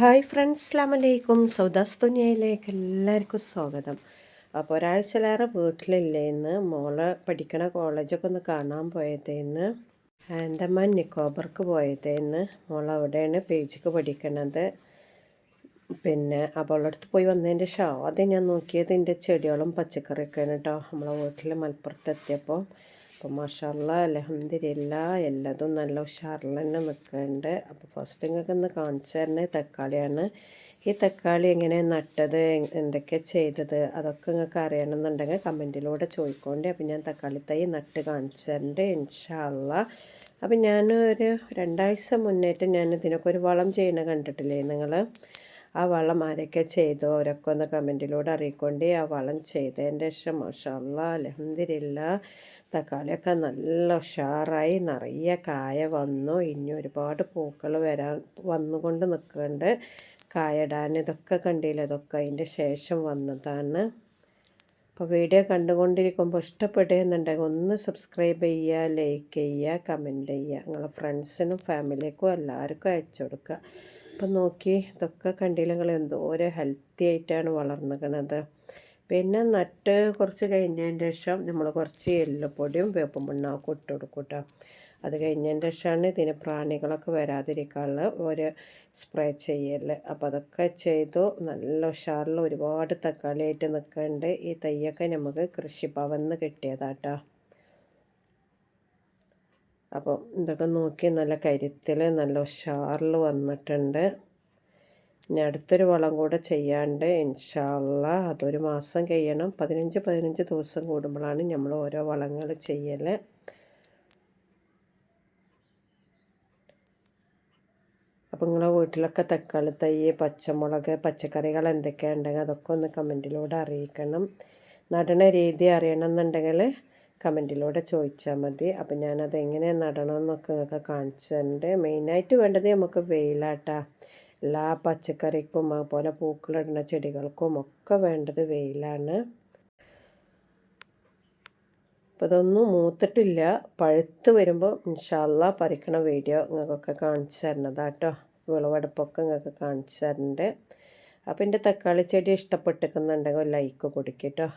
Hi friends അസ്ലാമലൈക്കും സൗദാസ് തുനിയയിലേക്ക് എല്ലാവർക്കും സ്വാഗതം. അപ്പോൾ ഒരാഴ്ചയിലേറെ വീട്ടിലില്ലേന്ന് മോൾ പഠിക്കണ കോളേജൊക്കെ ഒന്ന് കാണാൻ പോയതേന്ന് ആൻഡമാൻ നിക്കോബർക്ക് പോയതേന്ന് മോൾ അവിടെയാണ് പേജിക്ക് പഠിക്കണത്. പിന്നെ അപ്പോൾ അടുത്ത് പോയി വന്നതിന്റെ ആദ്യം ഞാൻ നോക്കിയത് എന്റെ ചെടികളും പച്ചക്കറിയൊക്കെയാണ് കേട്ടോ നമ്മളെ വീട്ടിൽ മലപ്പുറത്ത് എത്തിയപ്പോൾ അപ്പോൾ മഷാല്ല അലഹമ്മദില്ല എല്ലാതും നല്ല ഉഷാറിൽ തന്നെ നിൽക്കുന്നുണ്ട്. അപ്പോൾ ഫസ്റ്റ് നിങ്ങൾക്ക് ഒന്ന് കാണിച്ചു തരുന്നത് തക്കാളിയാണ്. ഈ തക്കാളി എങ്ങനെ നട്ടത് എന്തൊക്കെ ചെയ്തത് അതൊക്കെ നിങ്ങൾക്ക് അറിയണമെന്നുണ്ടെങ്കിൽ കമന്റിലൂടെ ചോദിക്കോണ്ടേ. അപ്പം ഞാൻ തക്കാളി തൈ നട്ട് കാണിച്ചു തരുന്നുണ്ട് ഇൻഷാല്ല. അപ്പം ഞാൻ ഒരു രണ്ടാഴ്ച മുന്നേറ്റ് ഞാൻ ഇതിനൊക്കെ ഒരു വളം ചെയ്യണ കണ്ടിട്ടില്ലേ നിങ്ങൾ ആ വളം ആരൊക്കെ ചെയ്തോ? അവരൊക്കെ ഒന്ന് കമന്റിലൂടെ അറിയിക്കൊണ്ട് ആ വളം ചെയ്തതിന്റെ ശേഷം മഷാല്ല അലഹന്തിരില്ല തക്കാളിയൊക്കെ നല്ല ഉഷാറായി നിറയെ കായ വന്നു. ഇനി ഒരുപാട് പൂക്കൾ വരാൻ വന്നുകൊണ്ട് നിൽക്കുന്നുണ്ട്. കായടാൻ ഇതൊക്കെ കണ്ടില്ല? ഇതൊക്കെ അതിന്റെ ശേഷം വന്നതാണ്. അപ്പോൾ വീഡിയോ കണ്ടുകൊണ്ടിരിക്കുമ്പോൾ ഇഷ്ടപ്പെടുന്നുണ്ടെങ്കിൽ ഒന്ന് സബ്സ്ക്രൈബ് ചെയ്യുക ലൈക്ക് ചെയ്യുക കമന്റ് ചെയ്യുക. നിങ്ങളെ ഫ്രണ്ട്സിനും ഫാമിലിക്കും എല്ലാവർക്കും അയച്ചു കൊടുക്കുക. അപ്പം നോക്കി ഇതൊക്കെ കണ്ടില്ല നിങ്ങൾ? എന്തോരം ഹെൽത്തി ആയിട്ടാണ് വളർന്നിരിക്കുന്നത് പിന്നെ നട്ട് കുറച്ച് കഴിഞ്ഞതിന്റെ ശേഷം നമ്മൾ കുറച്ച് എല്ലുപൊടിയും വേപ്പും പിണ്ണാക്കും ഇട്ട് കൊടുക്കും കേട്ടോ അത് കഴിഞ്ഞതിന്റെ ശേഷമാണ് ഇതിന് പ്രാണികളൊക്കെ വരാതിരിക്കാനുള്ള ഒരു സ്പ്രേ ചെയ്യൽ അപ്പോൾ അതൊക്കെ ചെയ്തു നല്ല ഉഷാറിൽ ഒരുപാട് തക്കാളിയായിട്ട് നിൽക്കുന്നുണ്ട് ഈ തൈയൊക്കെ നമുക്ക് കൃഷിഭവനിൽ കിട്ടിയതാട്ടോ അപ്പോൾ ഇതൊക്കെ നോക്കി നല്ല കരുത്തിൽ നല്ല ഉഷാറിൽ വന്നിട്ടുണ്ട്. ഇനി അടുത്തൊരു വളം കൂടെ ചെയ്യാണ്ട് ഇൻഷാല്ല അതൊരു മാസം കഴിയണം. പതിനഞ്ച് പതിനഞ്ച് ദിവസം കൂടുമ്പോഴാണ് നമ്മൾ ഓരോ വളങ്ങൾ ചെയ്യൽ അപ്പോൾ നിങ്ങളെ വീട്ടിലൊക്കെ തക്കാളി തൈ പച്ചമുളക് പച്ചക്കറികൾ എന്തൊക്കെയുണ്ടെങ്കിൽ അതൊക്കെ ഒന്ന് കമന്റിലൂടെ അറിയിക്കണം. നടണ രീതി അറിയണമെന്നുണ്ടെങ്കിൽ കമന്റിലൂടെ ചോദിച്ചാൽ മതി. അപ്പം ഞാനത് എങ്ങനെ നടണമെന്നൊക്കെ നിങ്ങൾക്ക് കാണിച്ചു തരുന്നുണ്ട് മെയിനായിട്ട് വേണ്ടത് നമുക്ക് വെയിലാട്ടാ. എല്ലാ പച്ചക്കറിക്കും അതുപോലെ പൂക്കളിടുന്ന ചെടികൾക്കും ഒക്കെ വേണ്ടത് വെയിലാണ്. അപ്പോൾ ഇതൊന്നും മൂത്തിട്ടില്ല. പഴുത്ത് വരുമ്പോൾ ഇൻഷാല്ല പറിക്കണ വീഡിയോ നിങ്ങൾക്കൊക്കെ കാണിച്ചു തരുന്നതാട്ടോ. വിളവെടുപ്പൊക്കെ നിങ്ങൾക്ക് കാണിച്ചു തരുന്നുണ്ട് അപ്പോൾ എന്റെ തക്കാളി ചെടി ഇഷ്ടപ്പെട്ടിരിക്കുന്നുണ്ടെങ്കിൽ ലൈക്ക് കൊടുക്കട്ടോ